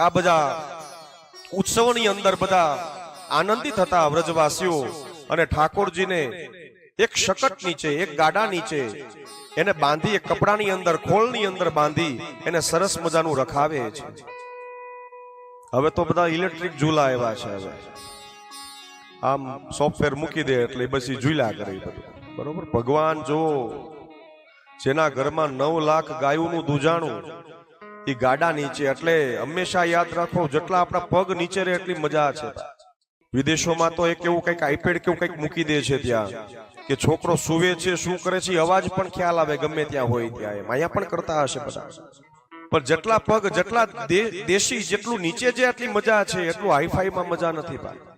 આ બધા ઉત્સવની અંદર બધા આનંદિત હતા વ્રજવાસીઓ અને ઠાકોરજીને એક શકટ નીચે, એક ગાડા નીચે એને બાંધી, એક કપડાની અંદર, ખોળની અંદર બાંધી એને સરસ મજાનું રખાવે છે. હવે તો બધા ઇલેક્ટ્રિક ઝૂલા આવ્યા છે હવે. આમ સોફ્ટવેર મૂકી દે એટલે પછી ઝૂલા કરે બધું. બરોબર? ભગવાન જો જેના ઘરમાં નવ લાખ ગાયોનું દૂજાણું એ ગાડા નીચે એટલે હંમેશા યાદ રાખો, જેટલા આપણા પગ નીચે રહે એટલી મજા છે. વિદેશોમાં તો એક એવું કંઈક આઈપેડ કેવું કંઈક મૂકી દે છે ત્યાં, કે છોકરો સુવે છે, શું કરે છે અવાજ પણ ખ્યાલ આવે, ગમે ત્યાં હોય ત્યાં એમ. અહીંયા પણ કરતા હશે બધા. પણ જેટલા પગ, જેટલા દેશી, જેટલું નીચે જે આટલી મજા છે. એટલું હાઈફાઈમાં મજા નથી ભાઈ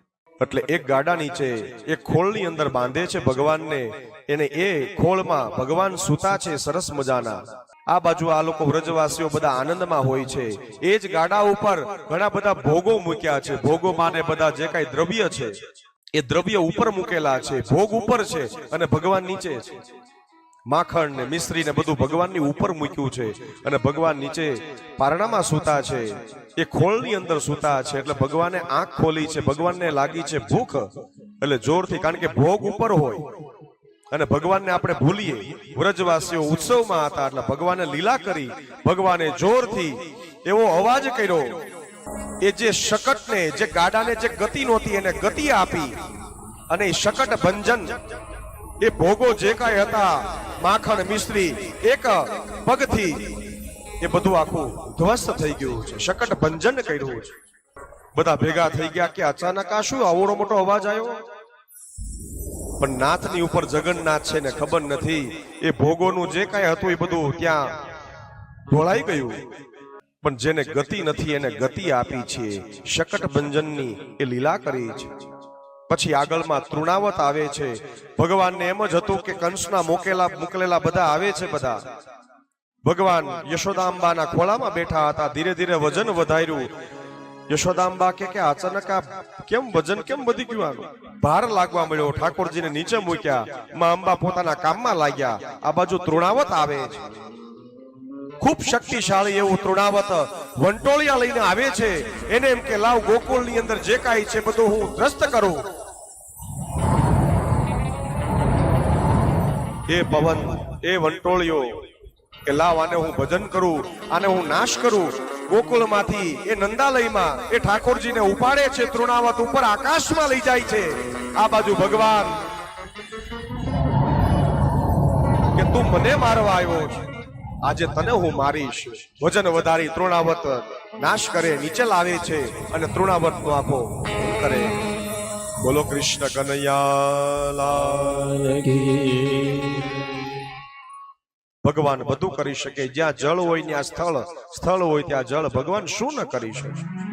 એટલે એક ગાડા નીચે, એક ખોળની અંદર બાંધે છે ભગવાનને. એને એ ખોળમાં ભગવાન સૂતા છે, સરસ મજાના. આ બાજુ આ લોકો વ્રજવાસીઓ બધા આનંદમાં હોય છે. એ જ ગાડા ઉપર ઘણા બધા ભોગો મૂક્યા છે. ભોગો માને બધા જે કઈ દ્રવ્ય છે, એ દ્રવ્ય ઉપર મૂકેલા છે. ભોગ ઉપર છે અને ભગવાન નીચે છે. માખણ ને મિશ્રી ને બધું ભગવાનની ઉપર મૂક્યું છે અને ભગવાન નીચે પારણામાં સૂતા છે. એ ખોળની અંદર સૂતા છે એટલે ભગવાને આંખ ખોલી છે. ભગવાનને લાગી છે ભૂખ એટલે જોરથી કારણ કે ભોગ ઉપર હોય. અને ભગવાનને આપણે ભૂલીએ. વ્રજવાસીઓ ઉત્સવમાં હતા એટલે ભગવાને લીલા કરી, ભગવાને જોરથી એવો અવાજ કર્યો એ જે શકટને, જે ગાડાને જે ગતિ નહોતી એને ગતિ આપી. અને શકટ ભંજન, એ ભોગો જે કાંઈ હતા, માખણ, મિશ્રી, એક પગથી એ બધું આખું ધ્વસ્ત થઈ ગયું છે. શકટ ભંજન કર્યું છે. બધા ભેગા થઈ ગયા કે અચાનક આ શું આવડો મોટો અવાજ આવ્યો? પણ નાથની ઉપર જગન્નાથ છે ને ખબર નથી. એ ભોગોનું જે કાંઈ હતું એ બધું ત્યાં ઢોળાઈ ગયું. પણ જેને ગતિ નથી એને ગતિ આપી છે. શકટ ભંજનની એ લીલા કરી છે. પછી આગળમાં તૃણાવત આવે છે. ભગવાનને એમ જ હતું કે કંસના મોકેલા મોકલેલા બધા આવે છે બધા. ભગવાન યશોદાંબાના ખોળામાં બેઠા હતા. ધીરે ધીરે વજન વધાર્યું. યશોદાંબા કે કે અચાનક આ કેમ વજન કેમ વધી ગયું આનું? ભાર લાગવા મળ્યો. ઠાકોરજીને નીચે મૂક્યા. માં અંબા પોતાના કામમાં લાગ્યા. આ બાજુ તૃણાવત આવે છે. ખૂબ શક્તિશાળી એવું તૃણાવત વંટોળિયા લઈને આવે છે. એને એમ કે, લાવ ગોકુળની અંદર જે કાંઈ છે બધું હું ધ્રસ્ત કરું. એ પવન એ વંટોળિયો, કે લાવ આને હું ભજન કરું, આને હું નાશ કરું. ગોકુળમાંથી એ નંદાલયમાં એ ઠાકોરજીને ઉપાડે છે, તૃણાવત ઉપર આકાશમાં લઈ જાય છે. આ બાજુ ભગવાન કે તું મને મારવા આવ્યો છે. આજે તને હું મારીશ. વજન વધારી તૃણાવત નાશ કરે, નીચે લાવે છે અને તૃણાવત નો આપો કરે. બોલો કૃષ્ણ કનૈયા ભગવાન બધું કરી શકે. જ્યાં જળ હોય, ત્યાં સ્થળ. સ્થળ હોય, ત્યાં જળ. ભગવાન શું ન કરી શકે?